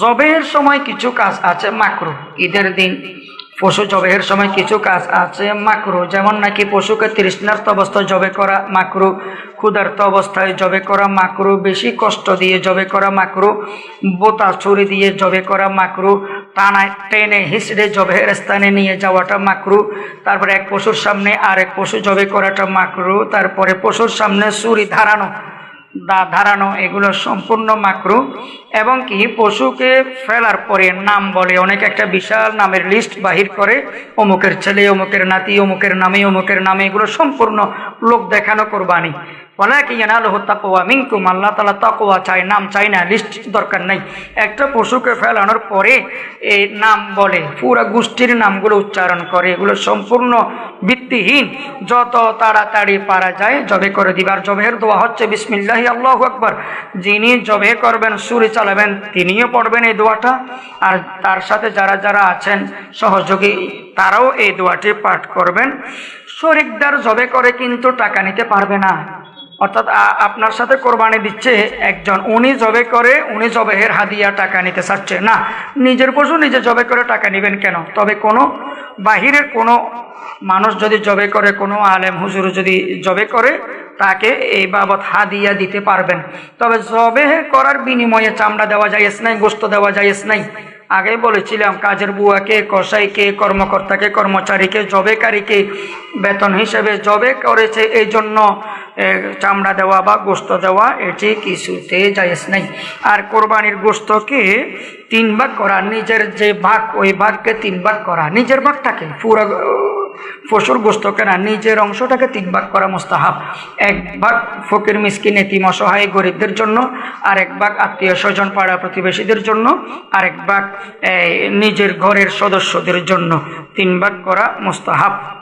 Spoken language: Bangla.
জবের সময় কিছু কাজ আছে মাকরু। ঈদের দিন পশু জবের সময় কিছু কাজ আছে মাকরু। যেমন নাকি পশুকে তৃষ্ণার্ত অবস্থায় জবে করা মাকরু, ক্ষুধার্ত অবস্থায় জবে করা মাকরু, বেশি কষ্ট দিয়ে জবে করা মাকরু, বোতা ছুরি দিয়ে জবে করা মাকরু, টানায় টেনে হিসড়ে জবের স্থানে নিয়ে যাওয়াটা মাকরু, তারপরে এক পশুর সামনে আর এক পশু জবে করাটা মাকরু, তারপরে পশুর সামনে ছুরি ধারানো ধারানো, এগুলো সম্পূর্ণ মাকরু এবং কি পশুকে ফেলার পরে নাম বলে। অনেক একটা বিশাল নামের লিস্ট বাহির করে, অমুকের ছেলে, অমুকের নাতি, অমুকের নামে অমুকের নামে, এগুলো সম্পূর্ণ লোক দেখানো কোরবানি। নাম চাই না, লিস্ট দরকার একটা পশুকে ফেলানোর পরে এই নাম বলে, পুরা গোষ্ঠীর নামগুলো উচ্চারণ করে, এগুলো সম্পূর্ণ ভিত্তিহীন। যত তাড়াতাড়ি পারা যায়, জবে করে দিবার জবের দোয়া হচ্ছে, বিসমিল্লাহি, আল্লাহ আকবর। যিনি জবে করবেন, সুরে চালাবেন, তিনিও পড়বেন এই দোয়াটা। আর তার সাথে যারা যারা আছেন, সহযোগী, তারাও এই দোয়াটি পাঠ করবেন। শরিকদার জবে করে কিন্তু টাকা নিতে পারবে না। অর্থাৎ আপনার সাথে কোরবানি দিচ্ছে একজন, উনি জবে করে, উনি জবেহের হাদিয়া টাকা নিতে চাচ্ছে। না, নিজের পশু নিজে জবে করে টাকা নেবেন কেন? তবে কোনো বাহিরের কোনো মানুষ যদি জবে করে, কোনো আলেম হুজুর যদি জবে করে, তাকে এই বাবদ হাদিয়া দিতে পারবেন। তবে জবে করার বিনিময়ে চামড়া দেওয়া যাইস নাই, গোস্ত দেওয়া যাইস নাই। আগে বলেছিলাম, কাজের বুয়াকে, কসাইকে, কর্মকর্তাকে, কর্মচারীকে, জবেকারীকে বেতন হিসেবে জবে করেছে। এই জন্য চামড়া দেওয়া বা গোস্ত দেওয়া, এটি কিছুতে যাইস নাই। আর কোরবানির গোস্তকে তিন ভাগ করা, নিজের যে ভাগ, ওই ভাগকে তিন ভাগ করা, নিজের ভাগটাকে, পুরো পশুর গোস্তকে না, নিজের অংশটাকে তিন ভাগ করা মোস্তাহাব। এক ভাগ ফকির, মিসকিন, এতিম, অসহায়, গরিবদের জন্য, আর এক ভাগ আত্মীয় স্বজন, পাড়া প্রতিবেশীদের জন্য, আর এক ভাগ নিজের ঘরের সদস্যদের জন্য তিন ভাগ করা মোস্তাহাব।